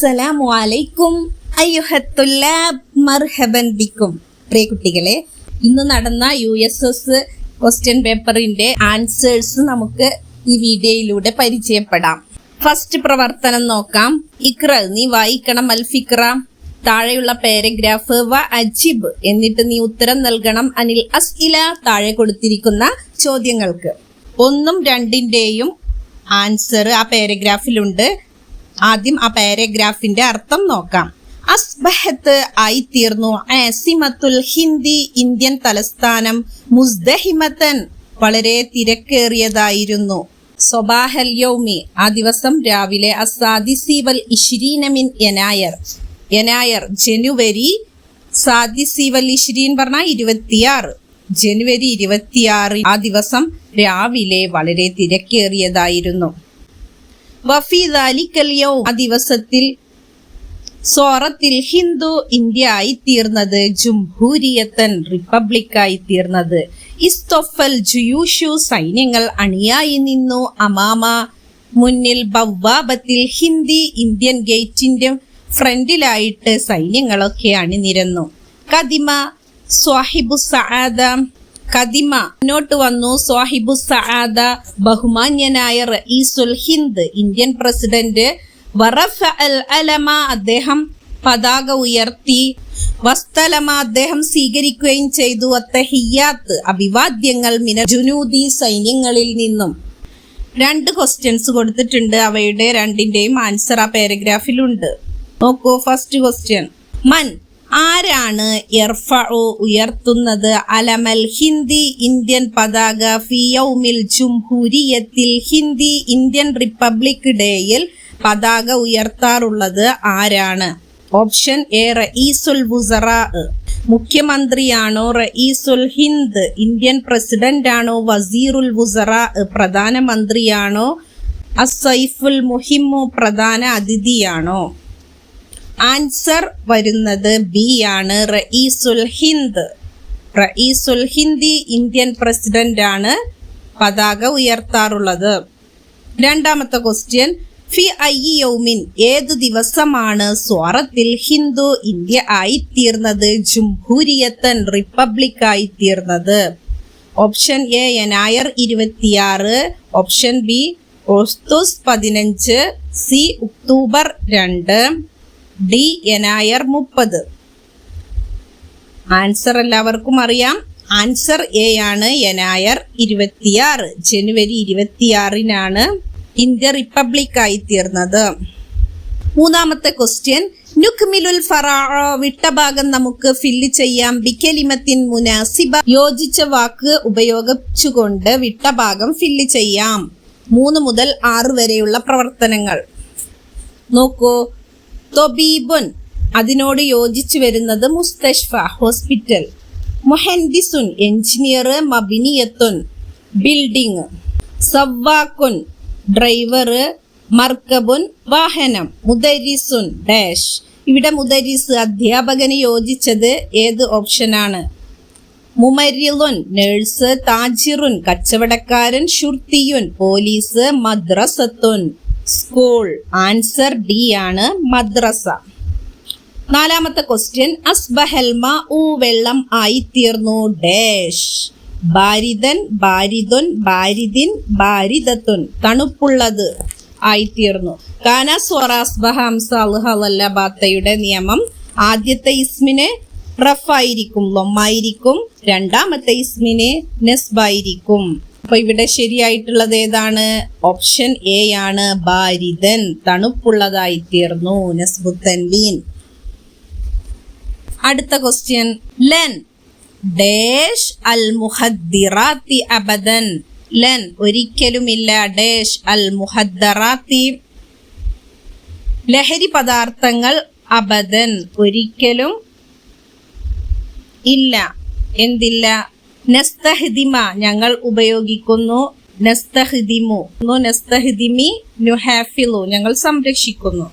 അസ്സലാമു അലൈക്കും മർഹബൻ ബിക്കും. പ്രിയ കുട്ടികളെ ഇന്ന് നടന്ന യു എസ് എസ് ക്വസ്റ്റ്യൻ പേപ്പറിന്റെ ആൻസേഴ്സ് നമുക്ക് ഈ വീഡിയോയിലൂടെ പരിചയപ്പെടാം. ഫസ്റ്റ് പ്രവർത്തനം നോക്കാം. ഇക്ര നീ വായിക്കണം അൽഫിക്ര താഴെയുള്ള പാരഗ്രാഫ് വ അജിബ് എന്നിട്ട് നീ ഉത്തരം നൽകണം അനിൽ അസ്ഇല താഴെ കൊടുത്തിരിക്കുന്ന ചോദ്യങ്ങൾക്ക്. ഒന്നും രണ്ടിന്റെയും ആൻസർ ആ പാരഗ്രാഫിലുണ്ട്. ആദ്യം ആ പാരഗ്രാഫിന്റെ അർത്ഥം നോക്കാം. അസ്ബഹത്ത് ആയി തീർന്നു ആസിമത്തുൽ ഹിന്ദി ഇന്ത്യൻ തലസ്ഥാനം മുസ്ദഹിമത്തൻ വളരെ തിരക്കേറിയതായിരുന്നു. സൊബാഹൽ യൗമി ആ ദിവസം രാവിലെ അസാദിസീവൽ ഇഷ്രീനമിൻ എനായർ എനായർ ജനുവരി സാദിസീവൽ ഇഷ്രീൻ പറഞ്ഞ ഇരുപത്തിയാറ്. ജനുവരി ഇരുപത്തിയാറ് ആ ദിവസം രാവിലെ വളരെ തിരക്കേറിയതായിരുന്നു. വഫി ദാലിക്കൽ യൗം. ആ ദിവസത്തിൽ സോറത്തിൽ ഹിന്ദു ഇന്ത്യ ആയി തീർന്നത് ജുംഹൂരിയത്തൻ റിപ്പബ്ലിക്കായി തീർന്നത് ഇസ്തൊഫൽ ജുയൂഷു സൈന്യങ്ങൾ അണിയായി നിന്നു. അമാമ മുന്നിൽ ബവ്വാബത്തിൽ ഹിന്ദി ഇന്ത്യൻ ഗേറ്റിന്റെ ഫ്രണ്ടിലായിട്ട് സൈന്യങ്ങളൊക്കെ അണിനിരന്നു. കദിമ സ്വാഹിബു സആദ കദിമ. മുന്നോട്ട് വന്നു. സ്വാഹിബു സആദ ബഹുമാന്യനായ റഈസുൽ ഹിന്ദ് ഇന്ത്യൻ പ്രസിഡന്റ്. വറഫ അൽ അലമ അദ്ദേഹം പതാക ഉയർത്തി. വസ്തലമ അദ്ദേഹം സ്വീകരിക്കുകയും ചെയ്തു. അത്തഹിയാത്ത് അഭിവാദ്യങ്ങൾ മിന ജുനൂദി സൈന്യങ്ങളിൽ നിന്നും. രണ്ട് ക്വസ്റ്റ്യൻസ് കൊടുത്തിട്ടുണ്ട്. അവയുടെ രണ്ടിന്റെയും ആൻസർ ആ പാരഗ്രാഫിലുണ്ട് നോക്കൂ ഫസ്റ്റ് ക്വസ്റ്റ്യൻ മൻ ആരാണ് എർഫഉ ഉയർത്തുന്നത്? അലമൽ ഹിന്ദി ഇന്ത്യൻ പതാക ഫിയൗമിൽ ജുംഹൂരിയത്തിൽ ഹിന്ദി ഇന്ത്യൻ റിപ്പബ്ലിക് ഡേയിൽ പതാക ഉയർത്താറുള്ളത് ആരാണ്? ഓപ്ഷൻ എ റഈസുൽ വുസറാ. മുഖ്യമന്ത്രിയാണോ റഈസുൽ ഹിന്ദ്? ഇന്ത്യൻ പ്രസിഡന്റ് ആണോ വസീറുൽ വുസറാ? പ്രധാനമന്ത്രിയാണോ അസൈഫുൽ മുഹിമു പ്രധാന അതിഥിയാണോ? ആൻസർ വരുന്നത് ബി ആണ്. റഈസുൽ ഹിന്ദ്. റഈസുൽ ഹിന്ദി ഇന്ത്യൻ പ്രസിഡന്റ് ആണ് പതാക ഉയർത്താറുള്ളത്. രണ്ടാമത്തെ ക്വസ്റ്റ്യൻ ഫി ഐ യൗമിൻ ഏത് ദിവസമാണ് സ്വാറത്തിൽ ഹിന്ദു ഇന്ത്യ ആയി തീർന്നത് ജംഹൂരിയത്തൻ റിപ്പബ്ലിക് ആയി തീർന്നത് ഓപ്ഷൻ എ എനായർ ഇരുപത്തിയാറ്. ഓപ്ഷൻ ബി ഓസ്തുസ് പതിനഞ്ച്. സി ഒക്ടോബർ രണ്ട്. ഡി എനായർ മുപ്പത്. ആൻസർ എല്ലാവർക്കും അറിയാം. ആൻസർ എ ആണ് എനായർ ഇരുപത്തിയാറ്. ജനുവരി ഇരുപത്തിയാറിനാണ് ഇന്ത്യ റിപ്പബ്ലിക് ആയി തീർന്നത്. മൂന്നാമത്തെ ക്വസ്റ്റ്യൻ നുക്മിലുൽ ഫറാ വിട്ട ഭാഗം നമുക്ക് ഫില്ല് ചെയ്യാം. ബിക്കലിമത്തിൻ മുനാസിബ യോജിച്ച വാക്ക് ഉപയോഗിച്ചുകൊണ്ട് വിട്ട ഭാഗം ഫില്ല് ചെയ്യാം. മൂന്ന് മുതൽ ആറ് വരെയുള്ള പ്രവർത്തനങ്ങൾ. നോക്കൂ തൊബീബുൻ. അതിനോട് യോജിച്ചു വരുന്നത് മുസ്തഷ്ഫ ഹോസ്പിറ്റൽ. മൊഹൻദിസുൻ എഞ്ചിനീയർ മബിനിയത്തുൻ. ബിൽഡിംഗ്. സവ്വാക്കുൻ ഡ്രൈവർ. മർക്കബുൻ വാഹനം. മുദരിസുൻ ഡാഷ്. ഇവിടെ മുദരിസ് അധ്യാപകന് യോജിച്ചത് ഏത് ഓപ്ഷനാണ്? മുമരിലുൻ നേഴ്സ്. താജിറുൻ കച്ചവടക്കാരൻ. ഷുർത്തിയുൻ പോലീസ്. മദ്രസത്തുൻ. സ്കൂൾ ആൻസർ ഡി ആണ് മദ്രസ. നാലാമത്തെ ക്വസ്റ്റ്യൻ അസ്ബഹൽമ ഊ വെള്ളം ആയി തീർന്നു ഡാഷ് ബാരിതൻ ബാരിതുൻ ബാരിദിൻ ബാരിദത്തുൻ തണുപ്പുള്ളത് ആയിത്തീർന്നു. കാന സ്വറാസ്ബഹ അംസൽഹലല്ല ബാത്തയുടെ നിയമം. ആദ്യത്തെ ഇസ്മിന് റഫായിരിക്കും ലൊമ്മായിരിക്കും. രണ്ടാമത്തെ ഇസ്മിന് നെസ്ബായിരിക്കും. അപ്പൊ ഇവിടെ ശരിയായിട്ടുള്ളത് ഏതാണ്? ഓപ്ഷൻ എ ആണ് ബാരിതൻ തണുപ്പുള്ളതായി തീർന്നു. നസ്ബുത്തൻവീൻ അടുത്ത ക്വസ്റ്റ്യൻ ലെൻ. ഡേഷ് അൽ മുഹദ്ദിറാത്തി അബദൻ. ലെൻ ഒരിക്കലുമില്ല ഡേഷ് അൽ മുഹദ്ദറാത്തി. ലഹരി പദാർത്ഥങ്ങൾ അബദൻ. ഒരിക്കലും ഇല്ല. എന്തില്ല? നസ്തഹദിമ ഞങ്ങൾ ഉപയോഗിക്കുന്നു. നസ്തഹദിമു. നസ്തഹദിമി നുഹാഫിലു. ഞങ്ങൾ സംരക്ഷിക്കുന്നു.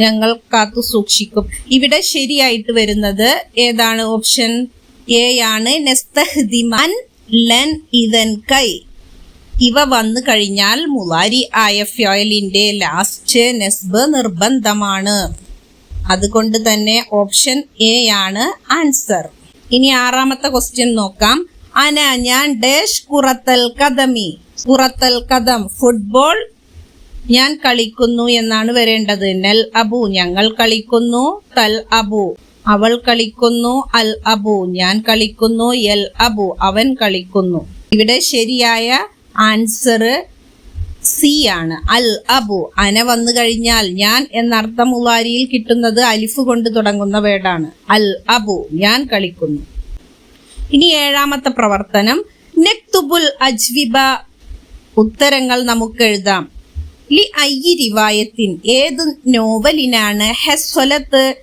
ഞങ്ങൾ കാത്തു സൂക്ഷിക്കും. ഇവിടെ ശരിയായിട്ട് വരുന്നത് ഏതാണ് ഓപ്ഷൻ? എ ആണ് നെസ്തഹിദിമൻ ലൻ ഇതൻ കൈ. ഇവ വന്നു കഴിഞ്ഞാൽ മുലാരി ആയ ഫ്യോയിലിന്റെ ലാസ്റ്റ് നെസ്ബ് നിർബന്ധമാണ്. അതുകൊണ്ട് തന്നെ ഓപ്ഷൻ എ ആണ് ആൻസർ. ഇനി ആറാമത്തെ ക്വസ്റ്റ്യൻ നോക്കാം. അന ഞാൻ ഡേഷ് കുറത്തൽ കദമി. കുറത്തൽ കദം ഫുട്ബോൾ ഞാൻ കളിക്കുന്നു എന്നാണ് വരേണ്ടത്. നൽ അബു ഞങ്ങൾ കളിക്കുന്നു. തൽ അബു അവൾ കളിക്കുന്നു. അൽ അബു ഞാൻ കളിക്കുന്നു. എൽ അബു അവൻ കളിക്കുന്നു. ഇവിടെ ശരിയായ ആൻസർ സി ആണ്. അൽ അബു. അന വന്നു കഴിഞ്ഞാൽ ഞാൻ എന്നർത്ഥം ഉലാരിയിൽ കിട്ടുന്നത് അലിഫ് കൊണ്ട് തുടങ്ങുന്ന വേർഡാണ്. അൽ അബു. ഞാൻ കളിക്കുന്നു. ഇനി ഏഴാമത്തെ പ്രവർത്തനം. നെക്തുബുൽ അജ്വിബ. ഉത്തരങ്ങൾ നമുക്ക് എഴുതാം. ലി അയ്യി റിവായത്തിൻ. ഏത് നോവലിനാണ് ഹെസ്വലത്ത്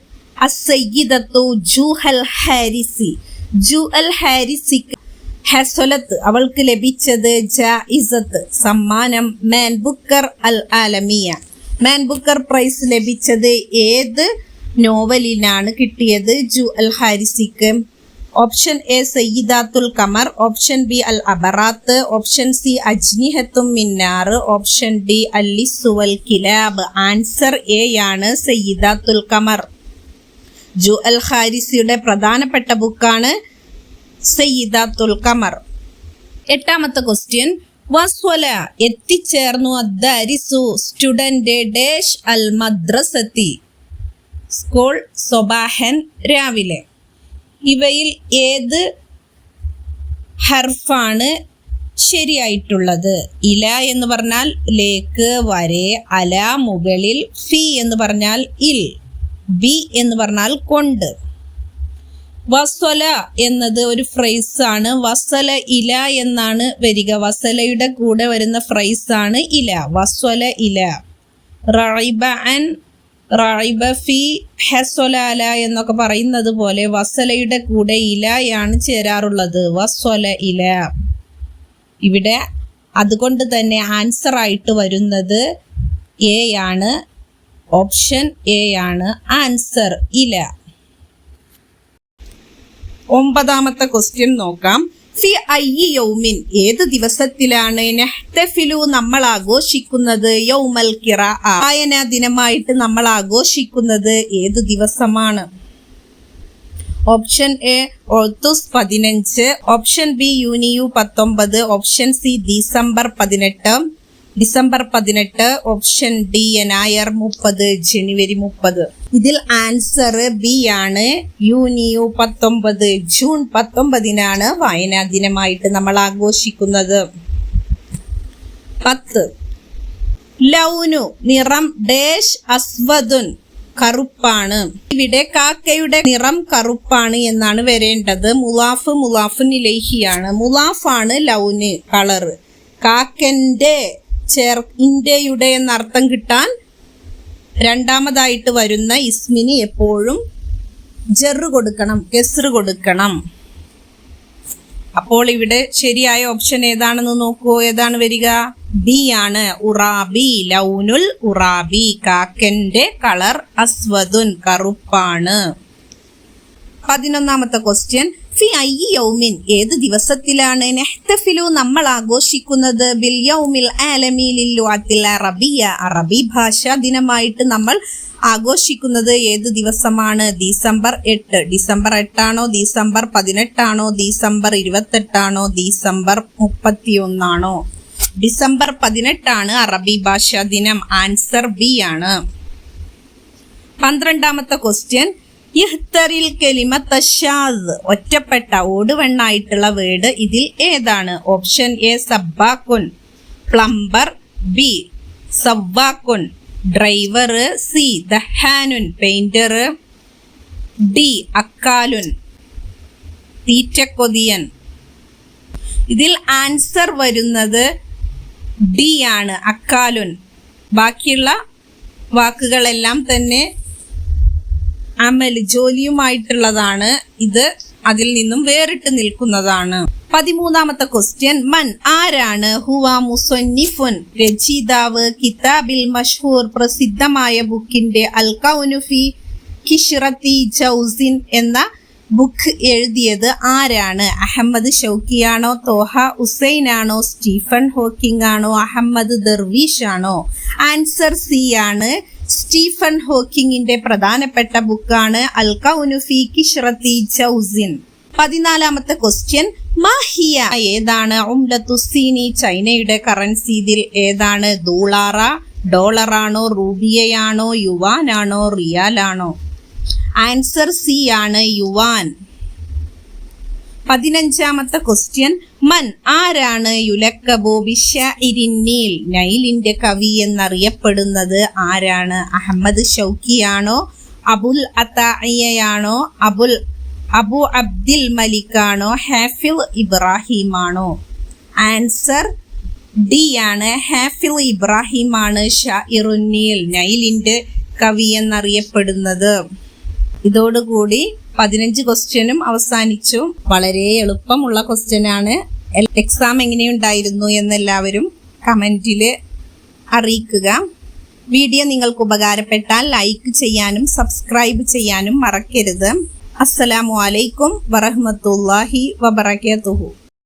അസയ്യിദത്തു ജുഹൽ ഹാരിസി? ജു അൽ ഹാരിസിക്ക് ഹെസ്വലത്ത് അവൾക്ക് ലഭിച്ചത് ജ ഇസത്ത് സമ്മാനം മാൻ ബുക്കർ അൽ ആലമിയ. മാൻ ബുക്കർ പ്രൈസ് ലഭിച്ചത് ഏത് നോവലിനാണ് കിട്ടിയത്? ജു അൽ ഹാരിസിക്ക്. ഓപ്ഷൻ എ സയ്യിദാത്തുൽ കമർ ഓപ്ഷൻ ബി അൽ അബറാത്ത് ഓപ്ഷൻ സി അജ്നിഹത്തും മിന്നാർ ഓപ്ഷൻ ഡി അല്ലിസുവൽ കിലാബ്. ആൻസർ എ ആണ് സയ്യിദാത്തുൽ കമർ ജു അൽ ഹാരിസിയുടെ പ്രധാനപ്പെട്ട ബുക്കാണ് സയ്യിദാത്തുൽ കമർ എട്ടാമത്തെ ക്വസ്റ്റ്യൻ വസ്വല എത്തിച്ചേർന്നു അദ്ദരിസു സ്റ്റുഡന്റ് ഡേഷ് അൽ മദ്രസത്തി. സ്കൂൾ സൊബാഹൻ രാവിലെ. ഇവയിൽ ഏത് ഹർഫാണ് ശരിയായിട്ടുള്ളത്? ഇല എന്ന് പറഞ്ഞാൽ ലേക്ക് വരെ അല മുകളിൽ ഫി എന്ന് പറഞ്ഞാൽ ഇൽ ബി എന്ന് പറഞ്ഞാൽ കൊണ്ട്. വസ്വല എന്നത് ഒരു ഫ്രൈസ് ആണ്. വസല ഇല എന്നാണ് വരിക. വസലയുടെ കൂടെ വരുന്ന ഫ്രൈസ് ആണ് ഇല. വസ്വല ഇല. റൈബ അൻ റൈബ ഫി എന്നൊക്കെ പറയുന്നത് പോലെ വസലയുടെ കൂടെ ഇലയാണ് ചേരാറുള്ളത്. വസ്വല ഇല. ഇവിടെ അതുകൊണ്ട് തന്നെ ആൻസർ ആയിട്ട് വരുന്നത് എ ആണ്. ഓപ്ഷൻ എ ആണ്. ആൻസർ ഇല. ഒമ്പതാമത്തെ ക്വസ്റ്റ്യൻ നോക്കാം. ഫി ഐ യൗമിൻ ഏത് ദിവസത്തിലാണ് നെഹ്തഫിലു നമ്മൾ ആഘോഷിക്കുന്നത്? യൗമൽ കിറ. ആയന ദിനമായിട്ട് നമ്മൾ ആഘോഷിക്കുന്നത് ഏത് ദിവസമാണ്? ഓപ്ഷൻ എ ഓൾത്തുസ് പതിനഞ്ച്. ഓപ്ഷൻ ബി യൂനിയു പത്തൊമ്പത്. ഓപ്ഷൻ സി ഡിസംബർ പതിനെട്ട്. ഡിസംബർ പതിനെട്ട്. ഓപ്ഷൻ ഡി എനായർ മുപ്പത്. ജനുവരി മുപ്പത്. ഇതിൽ ആൻസർ ബി ആണ്. യൂനിയു പത്തൊമ്പത്. ജൂൺ പത്തൊമ്പതിനാണ് വായനാ ദിനമായിട്ട് നമ്മൾ ആഘോഷിക്കുന്നത്. പത്ത്. ലൗനു നിറം ഡേഷ് അസ്വദുൻ കറുപ്പാണ്. ഇവിടെ കാക്കയുടെ നിറം കറുപ്പാണ് എന്നാണ് വരേണ്ടത്. മുലാഫ് മുലാഫുൻ ഇലഹിയാണ്. മുലാഫാണ് ലൗന് കളറ്. കാക്കന്റെ ചേർ ഇന്ത്യയുടെ എന്നർത്ഥം കിട്ടാൻ രണ്ടാമതായിട്ട് വരുന്ന ഇസ്മിന് എപ്പോഴും ജെറ് കൊടുക്കണം കെസ് കൊടുക്കണം. അപ്പോൾ ഇവിടെ ശരിയായ ഓപ്ഷൻ ഏതാണെന്ന് നോക്കൂ. ഏതാണ് വരിക? ബി ആണ്. ഉറാബി ലൗനുൽ ഉറാബി കാക്കന്റെ കളർ അസ്വദുൻ കറുപ്പാണ്. പതിനൊന്നാമത്തെ ക്വസ്റ്റ്യൻ ഏത് ദിവസത്തിലാണ് നെഹ്തഫിലു നമ്മൾ ആഘോഷിക്കുന്നത്? ബിൽ യൗമിൽ ആലമി ലില്ലുഅത്തിൽ അറബിയ. അറബി ഭാഷാ ദിനമായിട്ട് നമ്മൾ ആഘോഷിക്കുന്നത് ഏത് ദിവസമാണ്? ഡിസംബർ എട്ട്. ഡിസംബർ എട്ടാണോ? ഡിസംബർ പതിനെട്ടാണോ? ഡിസംബർ ഇരുപത്തെട്ടാണോ? ഡിസംബർ മുപ്പത്തിയൊന്നാണോ? ഡിസംബർ പതിനെട്ടാണ് അറബി ഭാഷാ ദിനം. ആൻസർ ബി ആണ്. പന്ത്രണ്ടാമത്തെ ക്വസ്റ്റ്യൻ. ഇഹ്തറിൽ കെലിമ തശാദ് ഒറ്റപ്പെട്ട ഓടുവെണ്ണായിട്ടുള്ള വേർഡ് ഇതിൽ ഏതാണ്? ഓപ്ഷൻ എ സബ്ബാക്കുൻ. പ്ലംബർ ബി സവ്വാക്കുൻ. ഡ്രൈവർ സി ദഹാനുൻ. പെയിന്റർ ഡി അക്കാലുൻ. തീറ്റക്കൊതിയൻ. ഇതിൽ ആൻസർ വരുന്നത് ഡി ആണ് അക്കാലുൻ. ബാക്കിയുള്ള വാക്കുകളെല്ലാം തന്നെ അമൽ ജോലിയുമായിട്ടുള്ളതാണ് ഇത്. അതിൽ നിന്നും വേറിട്ട് നിൽക്കുന്നതാണ്. പതിമൂന്നാമത്തെ ക്വസ്റ്റ്യൻ മൻ ആരാണ്? ഹുവ മുസൊന്നിഫുൻ രചയിതാവ് കിതാബിൽ മഷ്ഹൂർ പ്രസിദ്ധമായ ബുക്കിന്റെ അൽ കൗനുഫി കിഷ്റത്തി ജൗസിൻ എന്ന ബുക്ക് എഴുതിയത് ആരാണ്? അഹമ്മദ് ഷൗക്കിയാണോ തോഹ ഹുസൈനാണോ സ്റ്റീഫൻ ഹോക്കിംഗ് ആണോ അഹമ്മദ് ദർവീഷ് ആണോ? ആൻസർ സി ആണ്. സ്റ്റീഫൻ ഹോക്കിങ്ങിന്റെ പ്രധാനപ്പെട്ട ബുക്കാണ് അൽ കൗനുഫി കിഷ്റത്തി ചൗസിൻ. പതിനാലാമത്തെ ക്വസ്റ്റ്യൻ മാഹിയ ഏതാണ്? ഉംലത്തുസീനി ചൈനയുടെ കറൻസി ഇതിൽ ഏതാണ്? ദൂളാറ ഡോളറാണോ റൂബിയയാണോ യുവാനാണോ റിയാലാണോ? ആൻസർ സി ആണ് യുവാൻ. പതിനഞ്ചാമത്തെ ക്വസ്റ്റ്യൻ മൻ ആരാണ് യുലക്കബോ ബിഷഇരിന്നീൽ? നൈലിന്റെ കവി എന്നറിയപ്പെടുന്നത് ആരാണ്? അഹമ്മദ് ഷൗക്കിയാണോ? അബുൽ അത്തായിയാണോ അബുൽ അബു അബ്ദിൽ മലിക്കാണോ? ഹാഫിൽ ഇബ്രാഹിമാണോ? ആൻസർ ഡി ആണ്. ഹാഫിൽ ഇബ്രാഹിം ആണ് ഷാഇറുന്നീൽ നൈലിന്റെ കവി എന്നറിയപ്പെടുന്നത്. ഇതോടുകൂടി പതിനഞ്ച് ക്വസ്റ്റ്യനും അവസാനിച്ചു. വളരെ എളുപ്പമുള്ള ക്വസ്റ്റ്യൻ ആണ് എക്സാം എങ്ങനെയുണ്ടായിരുന്നു എന്നെല്ലാവരും കമന്റിൽ അറിയിക്കുക. വീഡിയോ നിങ്ങൾക്ക് ഉപകാരപ്പെട്ടാൽ ലൈക്ക് ചെയ്യാനും സബ്സ്ക്രൈബ് ചെയ്യാനും മറക്കരുത്. അസ്സലാമു അലൈക്കും വറഹമത്തല്ലാഹി വബറകാതുഹു.